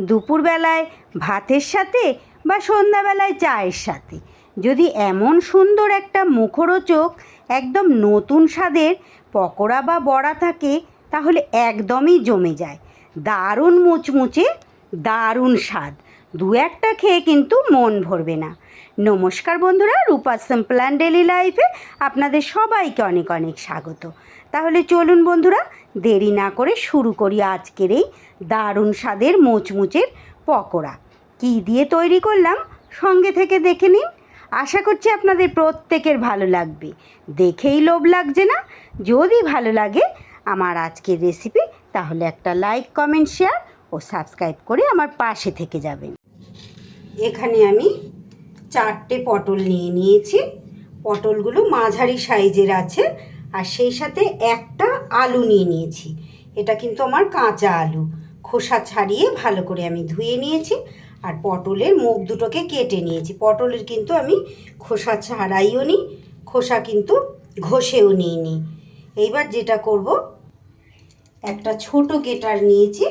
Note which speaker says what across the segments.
Speaker 1: দুপুরবেলায় ভাতের সাথে বা সন্ধ্যাবেলায় চায়ের সাথে। যদি এমন সুন্দর একটা মুখরোচক, একদম নতুন স্বাদের পকোড়া বা বড়া থাকে, তাহলে একদমই জমে যায়। দারুণ মুচমুচে, দারুণ স্বাদ। দু একটা খেয়ে কিন্তু মন ভরবে না। নমস্কার বন্ধুরা, রূপা সিম্পল অ্যান্ড ডেলি লাইফে আপনাদের সবাইকে অনেক অনেক স্বাগত। তাহলে চলুন বন্ধুরা, দেরি না করে শুরু করি আজকের এই দারুণ স্বাদের মুচমুচের পকোড়া। কী দিয়ে তৈরি করলাম, সঙ্গে থেকে দেখে নিন। আশা করছি আপনাদের প্রত্যেকের ভালো লাগবে। দেখেই লোভ লাগছে না? যদি ভালো লাগে আমার আজকের রেসিপি তাহলে একটা লাইক কমেন্ট শেয়ার ও সাবস্ক্রাইব করে আমার পাশে থেকে যাবেন। এখানে আমি চারটে পটল নিয়ে নিয়েছি। পটলগুলো মাঝারি সাইজের আছে আর সেই সাথে একটা আলু নিয়ে নিয়েছি। এটা কিন্তু আমার কাঁচা আলু। খোসা ছাড়িয়ে ভালো করে আমি ধুয়ে নিয়েছি আর পটলের মুখ দুটোকে কেটে নিয়েছি। পটলের কিন্তু আমি খোসা ছাড়াইও নিই খোসা কিন্তু ঘষেও নিইনি। এইবার যেটা করব, একটা ছোট গেটার নিয়েছি।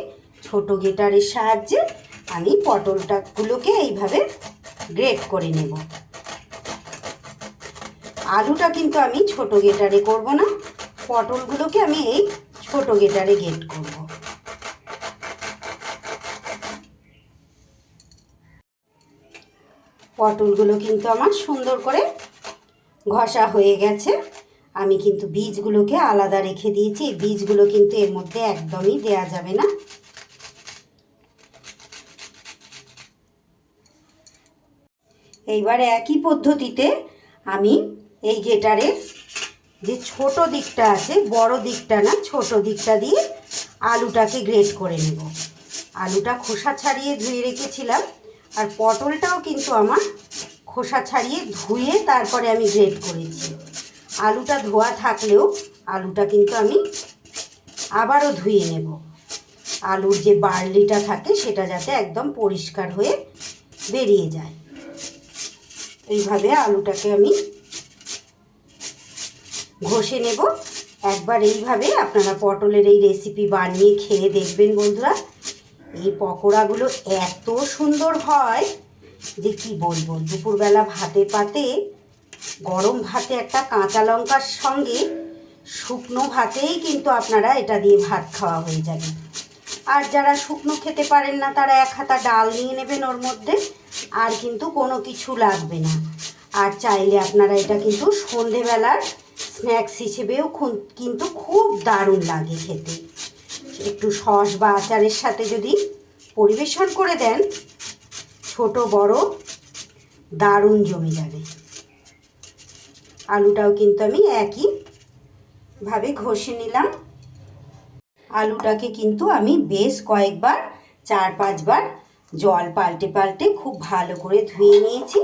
Speaker 1: ছোট গেটারের সাহায্যে আমি পটলটাগুলোকে এইভাবে গ্রেট করে নেব। আলুটা কিন্তু আমি ছোট গেটারে করব না, পটলগুলোকে আমি এই ছোট গেটারে গেট করব। পটলগুলো কিন্তু আমার সুন্দর করে ঘষা হয়ে গেছে। আমি কিন্তু বীজগুলোকে আলাদা রেখে দিয়েছি, এই বীজগুলো কিন্তু এর মধ্যে একদমই দেয়া যাবে না। এইবার একই পদ্ধতিতে আমি এই গেটারের যে ছোট দিকটা আছে, বড় দিকটা না, ছোট দিকটা দিয়ে আলুটাকে গ্রেট করে নেব। আলুটা খোসা ছাড়িয়ে ধুয়ে রেখেছিলাম, আর পটলটাও কিন্তু আমার খোসা ছাড়িয়ে ধুয়ে তারপরে আমি গ্রেট করেছি। আলুটা ধোয়া থাকলেও আলুটা কিন্তু আমি আবারও ধুয়ে নেব। আলুর যে বার্লিটা থাকে, সেটা যাতে একদম পরিষ্কার হয়ে বেরিয়ে যায়। এইভাবে আলুটাকে আমি ঘষে নেব। একবার এইভাবে আপনারা পটলের এই রেসিপি বানিয়ে খেয়ে দেখবেন বন্ধুরা। এই পকোড়াগুলো এত সুন্দর হয় যে কি বলব, দুপুরবেলা ভাতে পাতে, গরম ভাতে একটা কাঁচা লঙ্কার সঙ্গে শুকনো ভাতেই কিন্তু আপনারা এটা দিয়ে ভাত খাওয়া হয়ে যাবে। আর যারা শুকনো খেতে পারেন না, তারা এক হাতা ডাল নিয়ে নেবেন ওর মধ্যে। আর কিন্তু কোনো কিছু লাগবে না। আর চাইলে আপনারা এটা কিন্তু সন্ধেবেলার স্ন্যাক্স হিসেবেও কিন্তু খুব দারুণ লাগে খেতে। একটু সস বা আচারের সাথে যদি পরিবেশন করে দেন, ছোট, বড়, দারুণ জমে যাবে। আলুটাও কিন্তু আমি একই ভাবে ঘষে নিলাম। আলুটাকে কিন্তু আমি বেশ কয়েকবার, চার পাঁচবার জল পাল্টে পাল্টে খুব ভালো করে ধুয়ে নিয়েছি।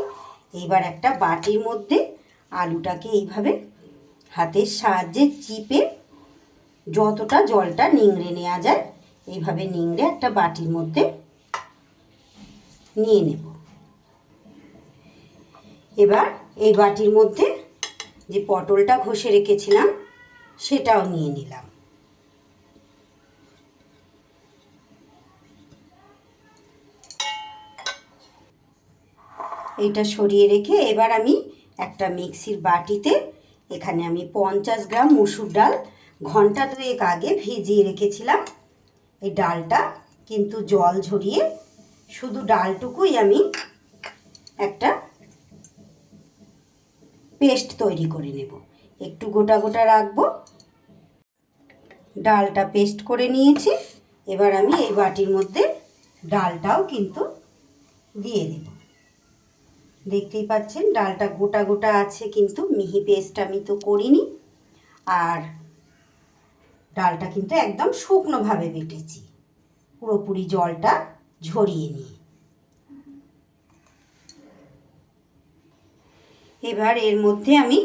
Speaker 1: এইবার একটা বাটির মধ্যে আলুটাকে এইভাবে হাতের সাহায্যে চিপে যতটা জলটা নিংড়ে নেওয়া যায়, এইভাবে নিংড়ে একটা বাটির মধ্যে নিয়ে নেব। এবার এই বাটির মধ্যে যে পটলটা ঘষে রেখেছিলাম, সেটাও নিয়ে নিলাম। এইটা সরিয়ে রেখে এবার আমি একটা মিক্সির বাটিতে এখানে আমি পঞ্চাশ গ্রাম মুসুর ডাল ঘণ্টা দুয়েক আগে ভিজিয়ে রেখেছিলাম। এই ডালটা কিন্তু জল ঝরিয়ে শুধু ডালটুকুই আমি একটা পেস্ট তৈরি করে নেব। একটু গোটা গোটা রাখব। ডালটা পেস্ট করে নিয়েছি। এবার আমি এই বাটির মধ্যে ডালটাও কিন্তু দিয়ে দেব। দেখতেই পাচ্ছেন, ডালটা গোটা গোটা আছে কিন্তু মিহি পেস্ট আমি তো করিনি। আর ডালটা কিন্তু একদম শুকনোভাবে বেটেছি। পুরোপুরি জলটা ঝরিয়ে নিয়ে। এবার এর মধ্যে আমি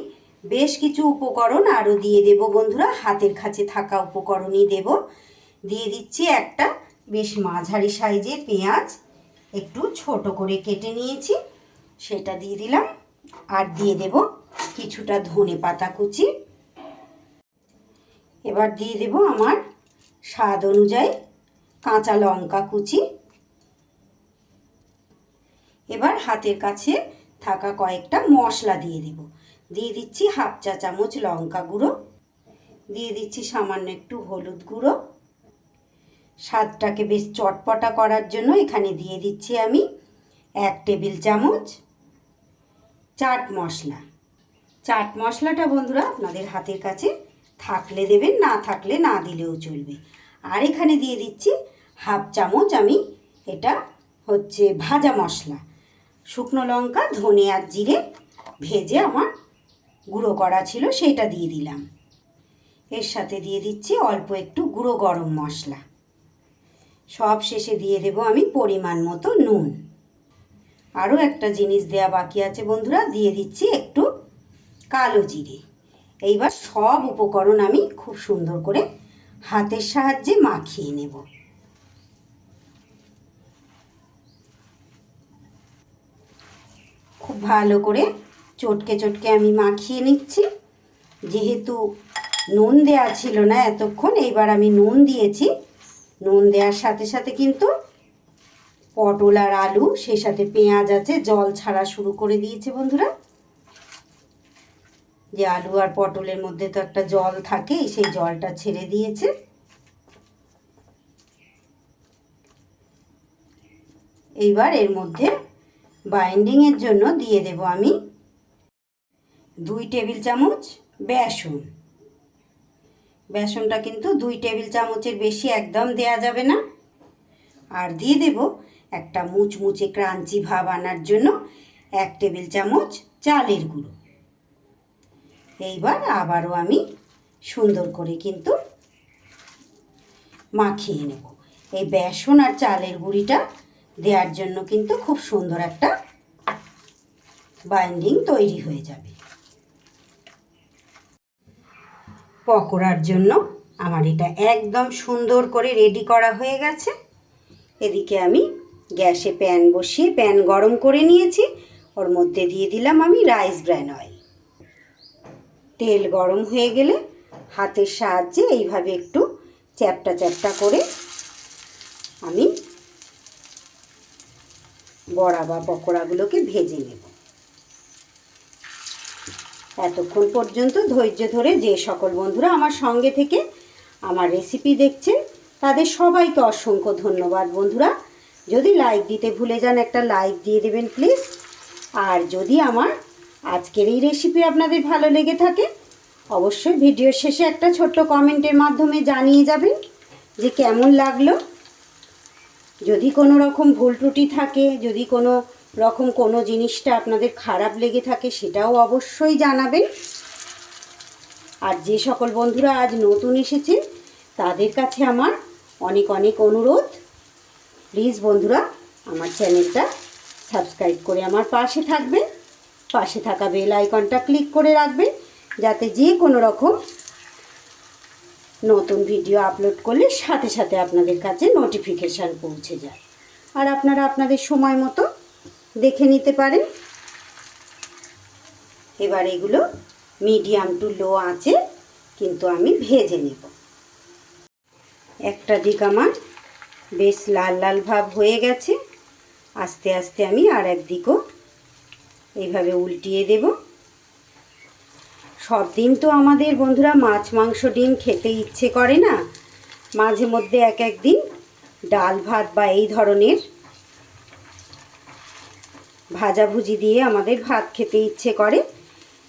Speaker 1: বেশ কিছু উপকরণ আরও দিয়ে দেব বন্ধুরা। হাতের কাছে থাকা উপকরণই দেব। দিয়ে দিচ্ছি একটা বেশ মাঝারি সাইজের পেঁয়াজ। একটু ছোট করে কেটে নিয়েছি। সেটা দিয়ে দিলাম আর দিয়ে দেব কিছুটা ধনে পাতা কুচি। এবার দিয়ে দেব আমার স্বাদ অনুযায়ী কাঁচা লঙ্কা কুচি। এবার হাতের কাছে থাকা কয়েকটা মশলা দিয়ে দেব। দিয়ে দিচ্ছি হাফ চা চামচ লঙ্কা গুঁড়ো। দিয়ে দিচ্ছি সামান্য একটু হলুদ গুঁড়ো। স্বাদটাকে বেশ চটপটা করার জন্য এখানে দিয়ে দিচ্ছি আমি এক টেবিল চামচ চাট মশলা। চাট মশলাটা বন্ধুরা আপনাদের হাতের কাছে থাকলে দেবেন, না থাকলে না দিলেও চলবে। আর এখানে দিয়ে দিচ্ছি হাফ চামচ আমি এটা হচ্ছে ভাজা মশলা। শুকনো লঙ্কা, ধনে আর জিরে ভেজে আমার গুঁড়ো করা ছিল, সেটা দিয়ে দিলাম। এর সাথে দিয়ে দিচ্ছি অল্প একটু গুঁড়ো গরম মশলা। সব শেষে দিয়ে দেব আমি পরিমাণ মতো নুন। আরও একটা জিনিস দেয়া বাকি আছে বন্ধুরা, দিয়ে দিচ্ছি একটু কালো জিরে। এইবার সব উপকরণ আমি খুব সুন্দর করে হাতের সাহায্যে মাখিয়ে নেব। খুব ভালো করে চটকে চটকে আমি মাখিয়ে নিচ্ছি। যেহেতু নুন দেওয়া ছিল না এতক্ষণ, এইবার আমি নুন দিয়েছি। নুন দেওয়ার সাথে সাথে কিন্তু পটল আর আলু, সেই সাথে পেঁয়াজ আছে, জল ছাড়া শুরু করে দিয়েছে বন্ধুরা। যে আলু আর পটলের মধ্যে তো একটা জল থাকে সেই জলটা ছেড়ে দিয়েছে। এইবার এর মধ্যে বাইন্ডিংয়ের জন্য দিয়ে দেব আমি দুই টেবিল চামচ বেসন। বেসনটা কিন্তু দুই টেবিল চামচের বেশি একদম দেয়া যাবে না। আর দিয়ে দেব একটা মুচমুচে ক্রাঞ্চি ভাব আনার জন্য এক টেবিল চামচ চালের গুঁড়ো। এইবার আবারও আমি সুন্দর করে কিন্তু মাখিয়ে নেব। এই বেসন আর চালের গুঁড়িটা দেওয়ার জন্য কিন্তু খুব সুন্দর একটা বাইন্ডিং তৈরি হয়ে যাবে। পকোড়ার জন্য আমার এটা একদম সুন্দর করে রেডি করা হয়ে গেছে। এদিকে আমি গ্যাসে প্যান বসিয়ে প্যান গরম করে নিয়েছি। ওর মধ্যে দিয়ে দিলাম আমি রাইস ব্র্যান অয়েল। তেল গরম হয়ে গেলে হাতের সাহায্যে এইভাবে একটু চ্যাপটা চ্যাপটা করে আমি বড়া বা পকোড়াগুলোকে ভেজে নেব। এতক্ষণ পর্যন্ত ধৈর্য ধরে যে সকল বন্ধুরা আমার সঙ্গে থেকে আমার রেসিপি দেখছেন, তাদের সবাইকে অসংখ্য ধন্যবাদ বন্ধুরা। যদি লাইক দিতে ভুলে যান একটা লাইক দিয়ে দেবেন প্লিজ আর যদি আমার আজকের এই রেসিপি আপনাদের ভালো লেগে থাকে, অবশ্যই ভিডিওর শেষে একটা ছোট্ট কমেন্টের মাধ্যমে জানিয়ে যাবেন যে কেমন লাগল। যদি কোনো রকম ভুল ত্রুটি থাকে, যদি কোনো রকম কোনো জিনিসটা আপনাদের খারাপ লেগে থাকে, সেটাও অবশ্যই জানাবেন। আর যে সকল বন্ধুরা আজ নতুন এসেছে তাদের কাছে আমার অনেক অনেক অনুরোধ। প্লিজ বন্ধুরা, আমার চ্যানেলটা সাবস্ক্রাইব করে আমার পাশে থাকবেন। পাশে থাকা বেল আইকনটা ক্লিক করে রাখবেন, যাতে যে কোনো রকম নতুন ভিডিও আপলোড করলে সাথে সাথে আপনাদের কাছে নোটিফিকেশান পৌঁছে যায়। আর আপনারা আপনাদের সময় মতো দেখে নিতে পারেন। এবার এগুলো মিডিয়াম টু লো আঁচে কিন্তু আমি ভেজে নেব। একটা দিক আমার বেশ লাল লাল ভাব হয়ে গেছে। আস্তে আস্তে আমি আর একদিকও এইভাবে উল্টিয়ে দেব। সব দিন তো আমাদের বন্ধুরা মাছ, মাংস, ডিম খেতে ইচ্ছে করে না। মাঝে মধ্যে এক এক দিন ডাল ভাত বা এই ধরনের ভাজাভুজি দিয়ে আমাদের ভাত খেতে ইচ্ছে করে।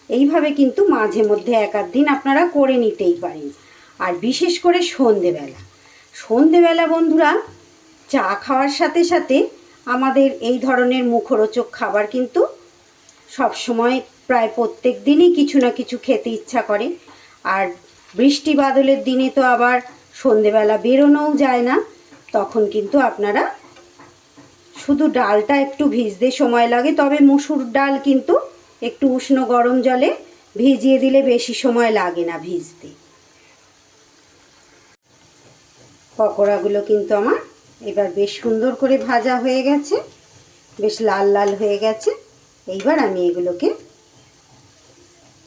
Speaker 1: এইভাবে কিন্তু মাঝে মধ্যে এক আধ দিন আপনারা করে নিতেই পারেন। আর বিশেষ করে সন্ধেবেলা। সন্ধেবেলা বন্ধুরা চা খাওয়ার সাথে সাথে আমাদের এই ধরনের মুখরোচক খাবার কিন্তু সব সময় প্রায় প্রত্যেক দিনই কিছু না কিছু খেতে ইচ্ছা করে। আর বৃষ্টি বাদলের দিনে তো আবার সন্ধেবেলা বেরোনোও যায় না, তখন কিন্তু আপনারা শুধু ডালটা একটু ভিজতে সময় লাগে, তবে মুসুর ডাল কিন্তু একটু উষ্ণ গরম জলে ভিজিয়ে দিলে বেশি সময় লাগে না ভিজতে। পকোড়াগুলো কিন্তু আমার এবার বেশ সুন্দর করে ভাজা হয়ে গেছে, বেশ লাল লাল হয়ে গেছে। এইবার আমি এগুলোকে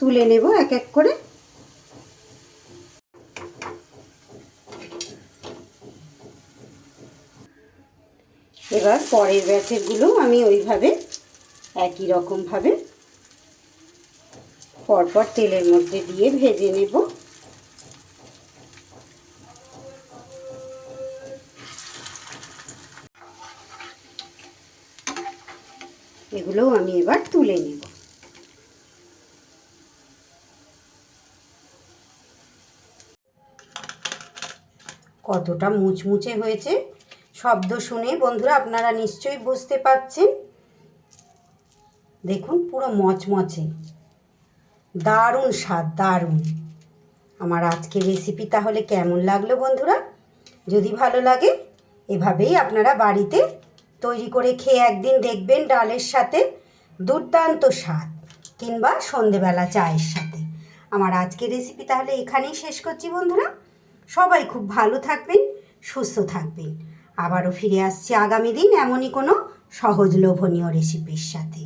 Speaker 1: তুলে নেব এক এক করে। এবার পরের ব্যাচেরগুলো আমি ওইভাবে একই রকমভাবে পরপর তেলের মধ্যে দিয়ে ভেজে নেব। এগুলোও আমি এবার তুলে নেব। কতটা মুচমুচে হয়েছে শব্দ শুনে বন্ধুরা আপনারা নিশ্চয়ই বুঝতে পারছেন। দেখুন পুরো মচমচে। দারুণ স্বাদ, দারুণ। আমার আজকের রেসিপি তাহলে কেমন লাগল বন্ধুরা? যদি ভালো লাগে, এভাবেই আপনারা বাড়িতে তৈরি করে খেয়ে একদিন দেখবেন ডালের সাথে দুর্দান্ত স্বাদ, কিংবা সন্ধেবেলা চায়ের সাথে। আমার আজকের রেসিপি তাহলে এখানেই শেষ করছি বন্ধুরা। সবাই খুব ভালো থাকবেন, সুস্থ থাকবেন। আবারও ফিরে আসছি আগামী দিন এমনই কোনো সহজ লোভনীয় রেসিপির সাথে।